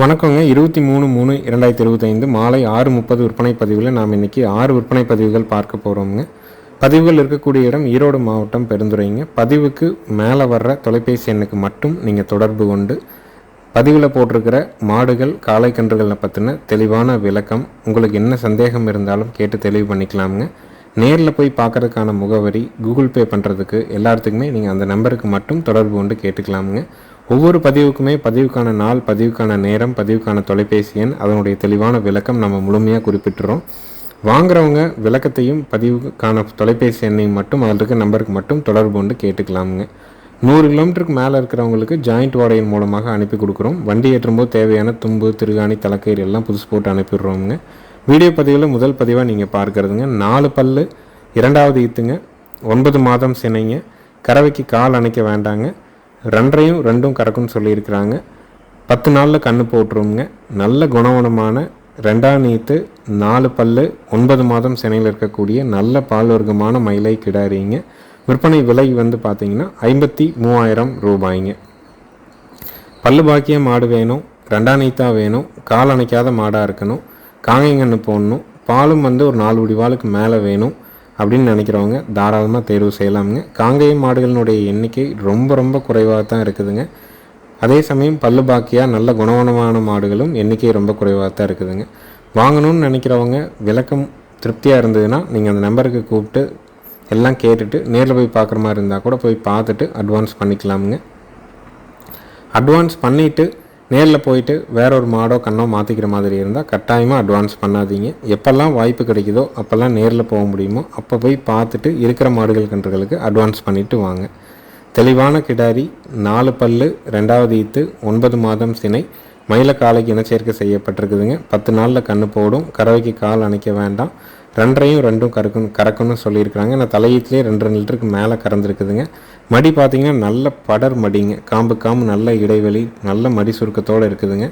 வணக்கங்க. இருபத்தி மூணு மூணு இரண்டாயிரத்தி இருபத்தைந்து மாலை ஆறு முப்பது விற்பனை பதிவில் நாம் இன்றைக்கி ஆறு விற்பனை பதிவுகள் பார்க்க போகிறோம்ங்க பதிவுகள் இருக்கக்கூடிய இடம் ஈரோடு மாவட்டம் பெருந்துறைங்க. பதிவுக்கு மேலே வர்ற தொலைபேசி எண்ணுக்கு மட்டும் நீங்கள் தொடர்பு கொண்டு பதிவில் போட்டிருக்கிற மாடுகள் காளைக்கன்றுகளை பற்றின தெளிவான விளக்கம் உங்களுக்கு என்ன சந்தேகம் இருந்தாலும் கேட்டு தெளிவு பண்ணிக்கலாமுங்க. நேரில் போய் பார்க்கறதுக்கான முகவரி கூகுள் பே பண்ணுறதுக்கு எல்லாத்துக்குமே நீங்கள் அந்த நம்பருக்கு மட்டும் தொடர்பு கொண்டு கேட்டுக்கலாமுங்க. ஒவ்வொரு பதிவுக்குமே பதிவுக்கான நாள் பதிவுக்கான நேரம் பதிவுக்கான தொலைபேசி எண் அதனுடைய தெளிவான விளக்கம் நம்ம முழுமையாக குறிப்பிட்டுறோம். வாங்குறவங்க விளக்கத்தையும் பதிவுக்கான தொலைபேசி எண்ணையும் மட்டும் அதில் இருக்க நம்பருக்கு மட்டும் தொடர்பு கொண்டு கேட்டுக்கலாமுங்க. நூறு கிலோமீட்டருக்கு மேலே இருக்கிறவங்களுக்கு ஜாயிண்ட் வாடகையின் மூலமாக அனுப்பி கொடுக்குறோம். வண்டி ஏற்றும்போது தேவையான தும்பு திருகாணி தலைக்கயிறு எல்லாம் புதுசு போட்டு அனுப்பிடுறோமுங்க. வீடியோ பதிவில் முதல் பதிவாக நீங்கள் பார்க்குறதுங்க. நாலு பல் இரண்டாவது ஈத்துங்க ஒன்பது மாதம் சினைங்க கறவைக்கு கால் அணைக்க வேண்டாங்க ரெண்டரையும் ரெண்டும் கறக்கும்னு சொல்லியிருக்கிறாங்க. பத்து நாளில் கண்ணு போட்டுருவோங்க நல்ல குணவனமான ரெண்டாம் நீத்து நாலு பல் ஒன்பது மாதம் சினையில் இருக்கக்கூடிய நல்ல பால் வர்க்கமான மயிலை கிடாரிங்க. விற்பனை விலை வந்து பார்த்திங்கன்னா ஐம்பத்தி மூவாயிரம் ரூபாய்ங்க. பல்லு பாக்கிய மாடு வேணும் ரெண்டாம் நீத்தாக வேணும் கால் அணைக்காத மாடாக இருக்கணும். காங்கைங்கன்னு போடணும். பாலும் வந்து ஒரு நாலு குடிவாளுக்கு மேலே வேணும் அப்படின்னு நினைக்கிறவங்க தாராளமாக தேர்வு செய்யலாமுங்க. காங்கேய மாடுகளினுடைய எண்ணிக்கை ரொம்ப ரொம்ப குறைவாக தான் இருக்குதுங்க. அதே சமயம் பல்லு பாக்கியாக நல்ல குணவனமான மாடுகளும் எண்ணிக்கை ரொம்ப குறைவாக தான் இருக்குதுங்க. வாங்கணும்னு நினைக்கிறவங்க விளக்கம் திருப்தியாக இருந்ததுன்னா நீங்கள் அந்த நம்பருக்கு கூப்பிட்டு எல்லாம் கேட்டுட்டு நேரில் போய் பார்க்குற மாதிரி இருந்தால் கூட போய் பார்த்துட்டு அட்வான்ஸ் பண்ணிக்கலாமுங்க. அட்வான்ஸ் பண்ணிவிட்டு நேரில் போயிட்டு வேற ஒரு மாடோ கண்ணோ மாற்றிக்கிற மாதிரி இருந்தால் கட்டாயமாக அட்வான்ஸ் பண்ணாதீங்க. எப்போல்லாம் வாய்ப்பு கிடைக்குதோ அப்போல்லாம் நேரில் போக முடியுமோ அப்போ போய் பார்த்துட்டு இருக்கிற மாடுகள் கன்றுகளுக்கு அட்வான்ஸ் பண்ணிவிட்டு வாங்க. தெளிவான கிடாரி நாலு பல்லு ரெண்டாவது ஈத்து ஒன்பது மாதம் சினை மயில காலைக்கு இனச்சேர்க்கை செய்யப்பட்டிருக்குதுங்க. பத்து நாளில் கண்ணு போடும். கறவைக்கு கால் அணைக்க வேண்டாம். ரெண்டரையும் ரெண்டும் கறக்கணும் கறக்கணும்னு சொல்லியிருக்கிறாங்க. நான் தலையீத்துலேயே ரெண்டு ரெண்டு லிட்டருக்கு மேலே கறந்துருக்குதுங்க. மடி பார்த்திங்கன்னா நல்ல படர் மடிங்க. காம்பு காம்பு நல்ல இடைவெளி நல்ல மடி சுருக்கத்தோடு இருக்குதுங்க.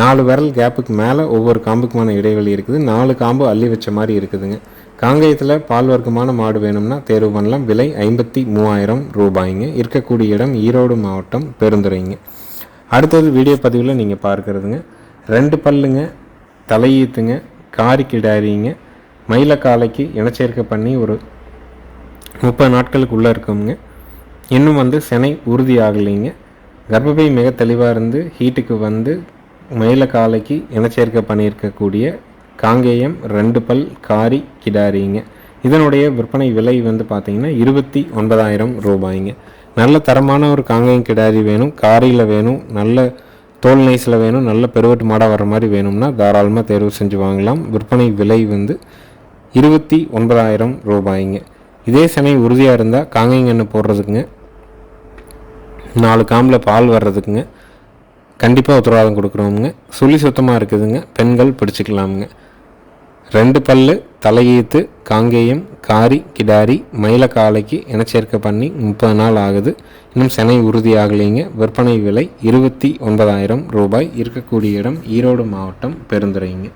நாலு விரல் கேப்புக்கு மேலே ஒவ்வொரு காம்புக்குமான இடைவெளி இருக்குது. நாலு காம்பு அள்ளி வச்ச மாதிரி இருக்குதுங்க. காங்கேயத்தில் பால் வர்க்கமான மாடு வேணும்னா தேர்வு பண்ணலாம். விலை ஐம்பத்தி மூவாயிரம் ரூபாய்ங்க. இருக்கக்கூடிய இடம் ஈரோடு மாவட்டம் பெருந்துறைங்க. அடுத்தது வீடியோ பதிவில் நீங்கள் பார்க்குறதுங்க. ரெண்டு பல்லுங்க தலையீத்துங்க காரி கிடாரிங்க மயிலக்காலைக்கு இனச்சேர்க்கை பண்ணி ஒரு முப்பது நாட்களுக்கு உள்ளே இருக்குங்க இன்னும் வந்து செனை உறுதி ஆகலைங்க கர்ப்பப்பை மிக தெளிவாக இருந்து ஹீட்டுக்கு வந்து மயிலக்காலைக்கு இனச்சேர்க்கை பண்ணியிருக்கக்கூடிய காங்கேயம் ரெண்டு பல் காரி கிடாரிங்க. இதனுடைய விற்பனை விலை வந்து பார்த்திங்கன்னா இருபத்தி ஒன்பதாயிரம் ரூபாய்ங்க. நல்ல தரமான ஒரு காங்கேயம் கிடாரி வேணும். காரியில் வேணும். நல்ல தோல் நைஸில் வேணும். நல்ல பெருவட்டு மாடாக வர மாதிரி வேணும்னா தாராளமாக தேர்வு செஞ்சு வாங்கலாம். விற்பனை விலை வந்து இருபத்தி ஒன்பதாயிரம் ரூபாய்ங்க. இதே சனை உறுதியாக இருந்தால் காங்கைங்கன்று போடுறதுக்குங்க. நாலு காம்பில் பால் வர்றதுக்குங்க. கண்டிப்பாக உத்தரவாதம் கொடுக்குறோமுங்க சுழி சுத்தமாக இருக்குதுங்க. பெண்கள் பிடிச்சிக்கலாமுங்க. ரெண்டு பல்லு தலையீத்து காங்கேயம் காரி கிடாரி மயிலக்காலைக்கு இனச்சேர்க்கை பண்ணி முப்பது நாள் ஆகுது. இன்னும் செனை உறுதி ஆகலைங்க. விற்பனை விலை இருபத்தி ஒன்பதாயிரம் ரூபாய். இருக்கக்கூடிய இடம் ஈரோடு மாவட்டம் பெருந்துறைங்க.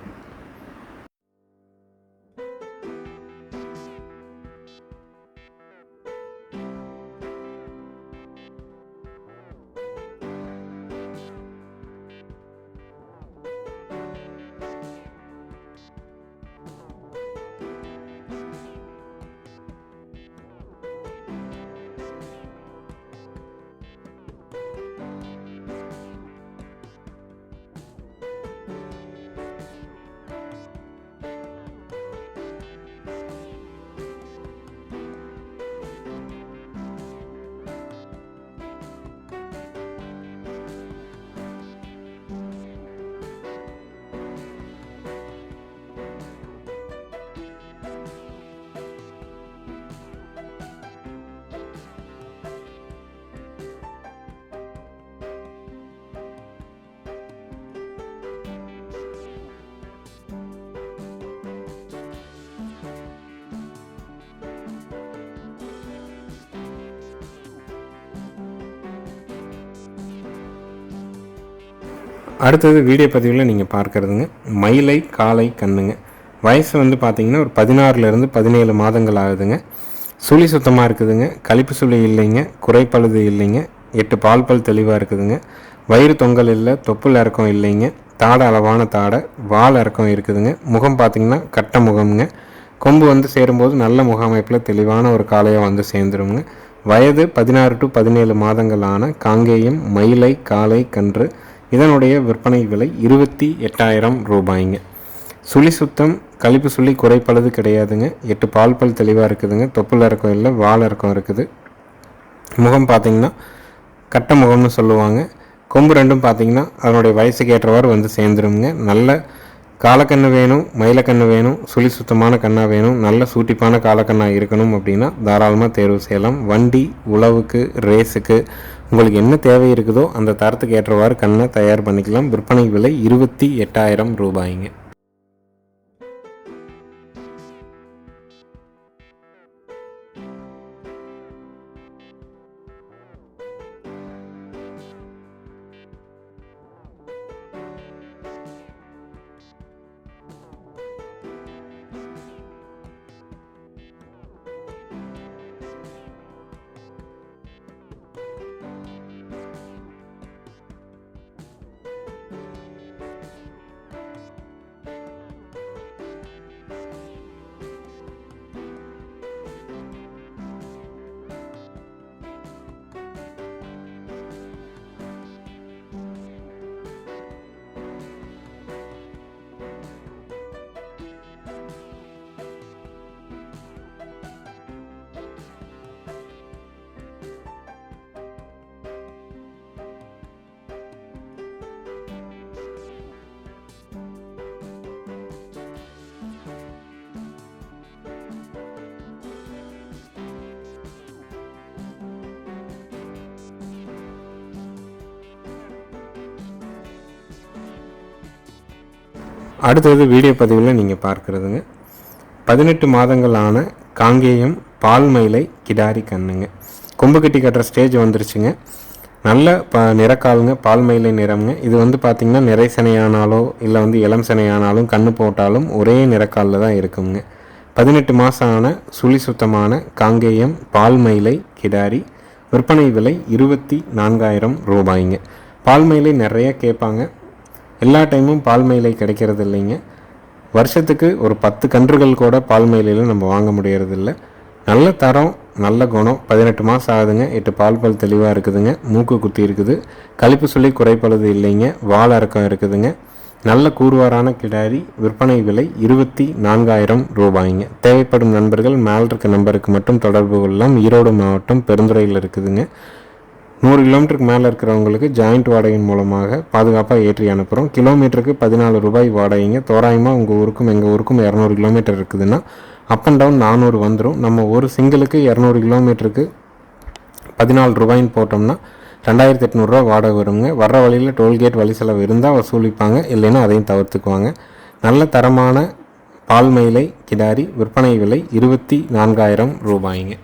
அடுத்தது வீடியோ பதிவில் நீங்கள் பார்க்குறதுங்க. மயிலை காலை கண்ணுங்க. வயசு வந்து பார்த்தீங்கன்னா ஒரு பதினாறுலேருந்து பதினேழு மாதங்கள் ஆகுதுங்க. சுழி சுத்தமாக இருக்குதுங்க. கழிப்பு சுழி இல்லைங்க. குறைப்பழுது இல்லைங்க. எட்டு பால் பல் தெளிவாக இருக்குதுங்க. வயிறு தொங்கல் இல்லை. தொப்புள் இறக்கம் இல்லைங்க. தாடை அளவான தாடை. வால் இறக்கம் இருக்குதுங்க. முகம் பார்த்திங்கன்னா கட்ட முகம்ங்க. கொம்பு வந்து சேரும்போது நல்ல முகாமைப்பில் தெளிவான ஒரு காளையாக வந்து சேர்ந்துருங்க. வயது பதினாறு டு பதினேழு மாதங்களான காங்கேயம் மயிலை காளை கன்று இதனுடைய விற்பனை விலை இருபத்தி எட்டாயிரம் ரூபாய்ங்க. சுழி சுத்தம் கழிப்பு சுழி குறைப்பளது கிடையாதுங்க. எட்டு பால் பல் தெளிவாக இருக்குதுங்க. தொப்புள் இறக்கம் இல்லை வால் இறக்கம் இருக்குது. முகம் பார்த்திங்கன்னா கட்ட முகம்னு சொல்லுவாங்க. கொம்பு ரெண்டும் பார்த்தீங்கன்னா அதனுடைய வயசுக்கு ஏற்றவாறு வந்து சேர்ந்துருங்க நல்ல காலக்கண்ணு வேணும் மயிலக்கண்ணு வேணும் சுழி சுத்தமான கண்ணாக வேணும் நல்ல சூட்டிப்பான காலக்கண்ணாக இருக்கணும் அப்படின்னா தாராளமாக தேர்வு செய்யலாம். வண்டி உழவுக்கு ரேஸுக்கு உங்களுக்கு என்ன தேவை இருக்குதோ அந்த தரத்துக்கு ஏற்றவாறு கண்ணை தயார் பண்ணிக்கலாம். விற்பனை விலை இருபத்தி எட்டாயிரம் ரூபாய்ங்க. அடுத்தது வீடியோ பதிவில் நீங்கள் பார்க்குறதுங்க. பதினெட்டு மாதங்கள் ஆன காங்கேயம் பால் மயிலை கிடாரி கண்ணுங்க. கொம்பு கட்டி கட்டுற ஸ்டேஜ் வந்துருச்சுங்க. நல்ல ப நிறக்காலுங்க பால் மயிலை நிறம்ங்க. இது வந்து பார்த்திங்கன்னா நிறை சனையானாலோ இல்லை வந்து இளம் சனையானாலும் கண்ணு போட்டாலும் ஒரே நிறக்காலில் தான் இருக்குங்க. பதினெட்டு மாதம் ஆன சுழி சுத்தமான காங்கேயம் பால் மயிலை கிடாரி விற்பனை விலை இருபத்தி நான்காயிரம் ரூபாய்ங்க. பால் மயிலை நிறைய கேட்பாங்க. எல்லா டைமும் பால் மயிலை கிடைக்கிறது இல்லைங்க வருஷத்துக்கு ஒரு பத்து கன்றுகள் கூட பால் மயிலையில் நம்ம வாங்க முடியறதில்ல. நல்ல தரம் நல்ல குணம். பதினெட்டு மாதம் ஆகுதுங்க. எட்டு பால் பல் தெளிவாக இருக்குதுங்க. மூக்கு குத்தி இருக்குது. கழிப்பு சொல்லி குறைப்பழுது இல்லைங்க. வால் இறக்கம் இருக்குதுங்க. நல்ல கூறுவாரான கிடாரி விற்பனை விலை இருபத்தி நான்காயிரம் ரூபாய்ங்க. தேவைப்படும் நண்பர்கள் மேல் இருக்க நம்பருக்கு மட்டும் தொடர்பு கொள்ளலாம். ஈரோடு மாவட்டம் பெருந்துறையில் இருக்குதுங்க. நூறு கிலோமீட்டருக்கு மேலே இருக்கிறவங்களுக்கு ஜாயிண்ட் வாடகையின் மூலமாக பாதுகாப்பாக ஏற்றி அனுப்புகிறோம் கிலோமீட்டருக்கு பதினாலு ரூபாய் வாடகைங்க. தோராயமாக உங்கள் ஊருக்கும் எங்கள் ஊருக்கும் இரநூறு கிலோமீட்டர் இருக்குதுன்னா அப் அண்ட் டவுன் நானூறு வந்துடும் நம்ம ஒரு சிங்கிளுக்கு இரநூறு கிலோமீட்டருக்கு பதினாலு ரூபாய்ன்னு போட்டோம்னா ரெண்டாயிரத்தி எட்நூறுரூவா வாடகை வருங்க. வர்ற வழியில் டோல்கேட் வழி செலவு இருந்தால் வசூலிப்பாங்க. இல்லைன்னா அதையும் தவிர்த்துக்குவாங்க. நல்ல தரமான பால் மயிலை கிடாரி விற்பனை விலை இருபத்தி நான்காயிரம் ரூபாய்ங்க.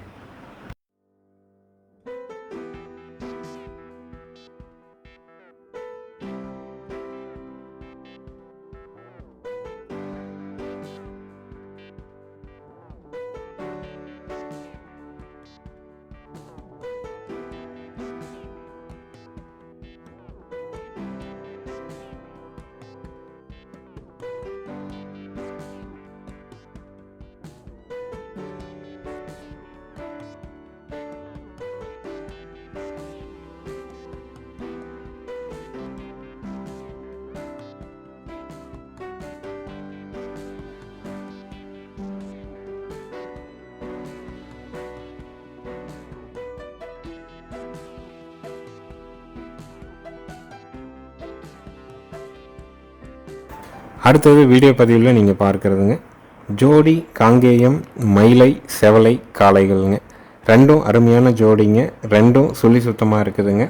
அடுத்தது வீடியோ பதிவில் நீங்கள் பார்க்குறதுங்க. ஜோடி காங்கேயம் மயிலை செவலை காளைகள்ங்க. ரெண்டும் அருமையான ஜோடிங்க. ரெண்டும் சுழி சுத்தமாக இருக்குதுங்க.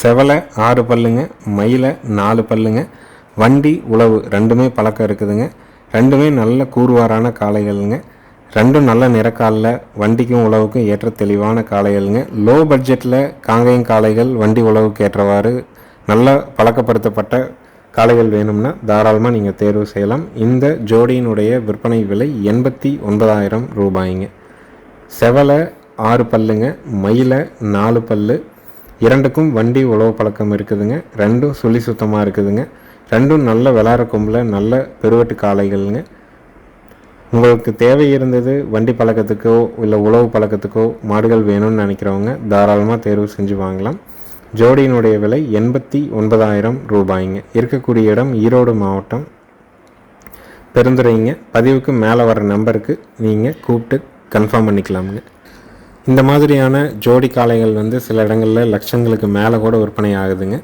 செவலை ஆறு பல்லுங்க மயிலை நாலு பல்லுங்க. வண்டி உழவு ரெண்டுமே பழக்கம் இருக்குதுங்க. ரெண்டுமே நல்ல கூறுவாரான காளைகள்ங்க. ரெண்டும் நல்ல நிறக்காலில் வண்டிக்கும் உழவுக்கும் ஏற்ற தெளிவான காளைகள்ங்க. லோ பட்ஜெட்டில் காங்கேயம் காளைகள் வண்டி உழவுக்கு ஏற்றவாறு நல்ல பழக்கப்படுத்தப்பட்ட காளைகள் வேணும்னா தாராளமாக நீங்கள் தேர்வு செய்யலாம். இந்த ஜோடியினுடைய விற்பனை விலை எண்பத்தி ஒன்பதாயிரம் ரூபாய்ங்க. செவலை ஆறு பல்லுங்க மயிலை நாலு பல்லு இரண்டுக்கும் வண்டி உழவு பழக்கம் இருக்குதுங்க. ரெண்டும் சுழி சுத்தமாக இருக்குதுங்க. ரெண்டும் நல்ல விளாட கொம்பில் நல்ல பெருவெட்டு காளைகள்ங்க. உங்களுக்கு தேவை இருந்தது வண்டி பழக்கத்துக்கோ இல்லை உழவு பழக்கத்துக்கோ மாடுகள் வேணும்னு நினைக்கிறவங்க தாராளமாக தேர்வு செஞ்சு வாங்கலாம். ஜோடியினுடைய விலை எண்பத்தி ஒன்பதாயிரம் ரூபாய்ங்க. இருக்கக்கூடிய இடம் ஈரோடு மாவட்டம். பெருந்துறைங்க. பதிவுக்கு மேலே வர நம்பருக்கு நீங்கள் கூப்பிட்டு கன்ஃபார்ம் பண்ணிக்கலாமுங்க. இந்த மாதிரியான ஜோடி காளைகள் வந்து சில இடங்களில் லட்சங்களுக்கு மேலே கூட விற்பனை ஆகுதுங்க.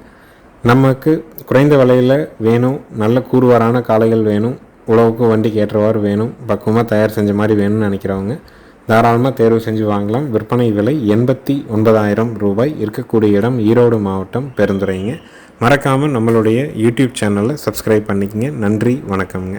நமக்கு குறைந்த விலையில் வேணும். நல்ல கூறுவாரான காளைகள் வேணும். உழவுக்கு வண்டிக்கு ஏற்றவாறு வேணும். பக்குவமாக தயார் செஞ்ச மாதிரி வேணும்னு நினைக்கிறவங்க தாராளமாக தேர்வு செஞ்சு வாங்கலாம். விற்பனை விலை எண்பத்தி ஒன்பதாயிரம் ரூபாய். இருக்கக்கூடிய இடம் ஈரோடு மாவட்டம் பெருந்துறைங்க. மறக்காமல் நம்மளுடைய யூடியூப் சேனலை சப்ஸ்கிரைப் பண்ணிக்கங்க. நன்றி வணக்கம்ங்க.